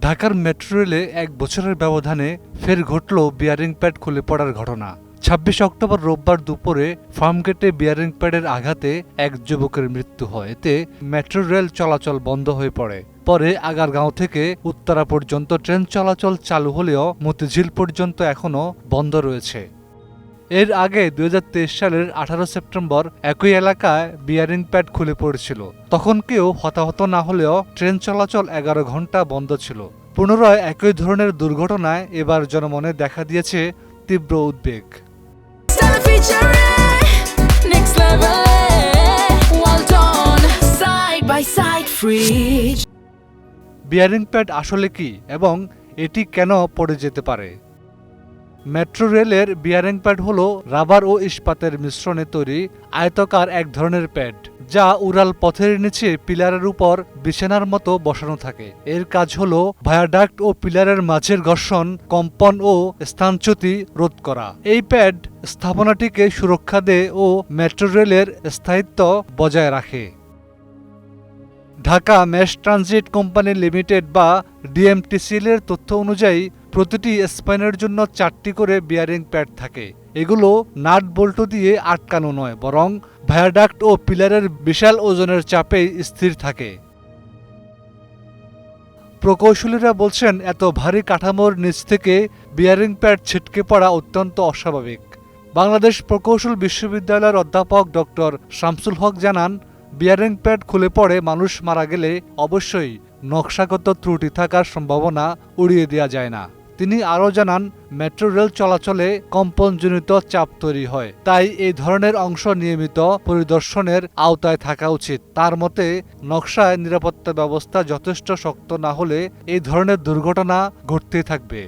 ঢাকার মেট্রো রেলে এক বছরের ব্যবধানে ফের ঘটল বিয়ারিং প্যাড খুলে পড়ার ঘটনা। ছাব্বিশ অক্টোবর রোববার দুপুরে ফার্মগেটে বিয়ারিং প্যাডের আঘাতে এক যুবকের মৃত্যু হয়। এতে মেট্রো রেল চলাচল বন্ধ হয়ে পড়ে। পরে আগারগাঁও থেকে উত্তরা পর্যন্ত ট্রেন চলাচল চালু হলেও মতিঝিল পর্যন্ত এখনও বন্ধ রয়েছে। এর আগে দুই হাজার তেইশ সালের আঠারো সেপ্টেম্বর একই এলাকায় বিয়ারিং প্যাড খুলে পড়েছিল। তখন কেউ হতাহত না হলেও ট্রেন চলাচল এগারো ঘণ্টা বন্ধ ছিল। পুনরায় একই ধরনের দুর্ঘটনায় এবার জনমনে দেখা দিয়েছে তীব্র উদ্বেগ. বিয়ারিং প্যাড আসলে কি এবং এটি কেন পড়ে যেতে পারে? মেট্রো রেলের বিয়ারিং প্যাড হল রাবার ও ইস্পাতের মিশ্রণে তৈরি আয়তকার এক ধরনের প্যাড, যা উড়াল পথের নিচে পিলারের উপর বিছানার মতো বসানো থাকে। এর কাজ হল ভায়াডাক্ট ও পিলারের মাঝের ঘর্ষণ, কম্পন ও স্থানচ্যুতি রোধ করা। এই প্যাড স্থাপনাটিকে সুরক্ষা দেয় ও মেট্রো রেলের স্থায়িত্ব বজায় রাখে। Dhaka mass transit company limited বা ডিএমটিসিএল এর তথ্য অনুযায়ী প্রতিটি স্পাইনের জন্য চারটি করে বিয়ারিং প্যাড থাকে। এগুলো নাট বল্টু দিয়ে আটকানো নয়, বরং ভায়াডাক্ট ও পিলারের বিশাল ওজনের চাপেই স্থির থাকে। প্রকৌশলীরা বলছেন, এত ভারী কাঠামোর নিচ থেকে বিয়ারিং প্যাড ছিটকে পড়া অত্যন্ত অস্বাভাবিক। বাংলাদেশ প্রকৌশল বিশ্ববিদ্যালয়ের অধ্যাপক ডক্টর শামসুল হক জানান, বিয়ারিং প্যাড খুলে পড়ে মানুষ মারা গেলে অবশ্যই নকশাগত ত্রুটি থাকার সম্ভাবনা উড়িয়ে দেওয়া যায় না। তিনি আরও জানান, মেট্রো রেল চলাচলে কম্পনজনিত চাপ তৈরি হয়, তাই এই ধরনের অংশ নিয়মিত পরিদর্শনের আওতায় থাকা উচিত। তার মতে, নকশায় নিরাপত্তা ব্যবস্থা যথেষ্ট শক্ত না হলে এই ধরনের দুর্ঘটনা ঘটতেই থাকবে।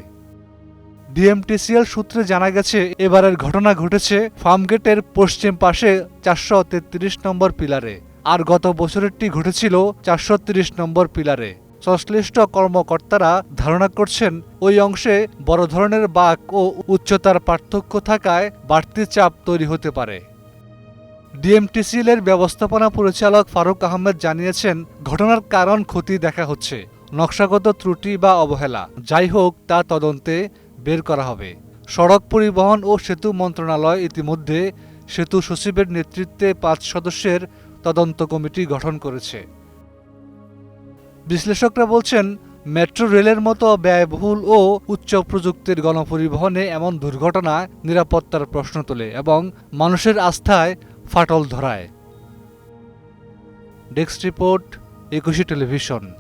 ডিএমটিসিএল সূত্রে জানা গেছে, এবারের ঘটনা ঘটেছে ফার্মগেটের পশ্চিম পাশে চারশো তেত্রিশ নম্বর পিলারে, আর গত বছরেরটি ঘটেছিল চারশো নম্বর পিলারে। সংশ্লিষ্ট কর্মকর্তারা ধারণা করছেন, ওই অংশে বড় ধরনের বাঁক ও উচ্চতার পার্থক্য থাকায় বাড়তি চাপ তৈরি হতে পারে। ডিএমটিসিএল এর ব্যবস্থাপনা পরিচালক ফারুক আহমেদ জানিয়েছেন, ঘটনার কারণ ক্ষতি দেখা হচ্ছে, নকশাগত ত্রুটি বা অবহেলা। যাই হোক, তা তদন্তে বের করা হবে। সড়ক পরিবহন ও সেতু মন্ত্রণালয় ইতিমধ্যে সেতু সচিবের নেতৃত্বে পাঁচ সদস্যের তদন্ত কমিটি গঠন করেছে। বিশ্লেষকরা বলছেন, মেট্রো রেলের মতো ব্যয়বহুল ও উচ্চ প্রযুক্তির গণপরিবহনে এমন দুর্ঘটনা নিরাপত্তার প্রশ্ন তোলে এবং মানুষের আস্থায় ফাটল ধরায়। Desk report, Ekushey Television.